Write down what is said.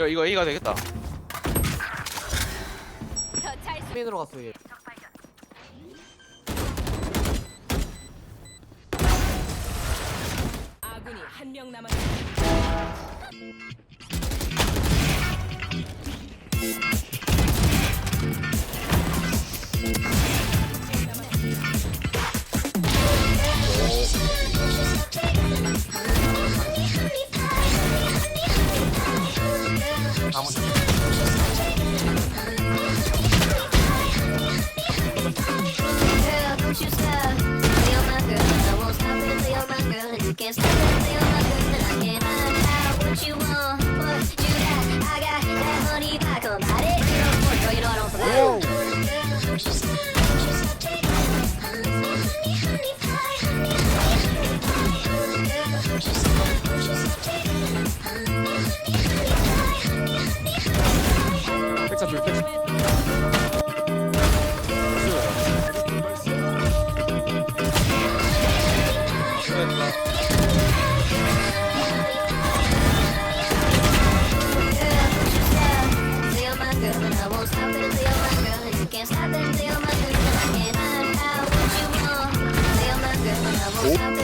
야 이거 A가 되겠다 더잘 스페인으로 갔어 얘. 아군이 한 명 남았습니다. Girl, don't you stop. I won't stop till feel my girl. And you can't stop till feel. 오!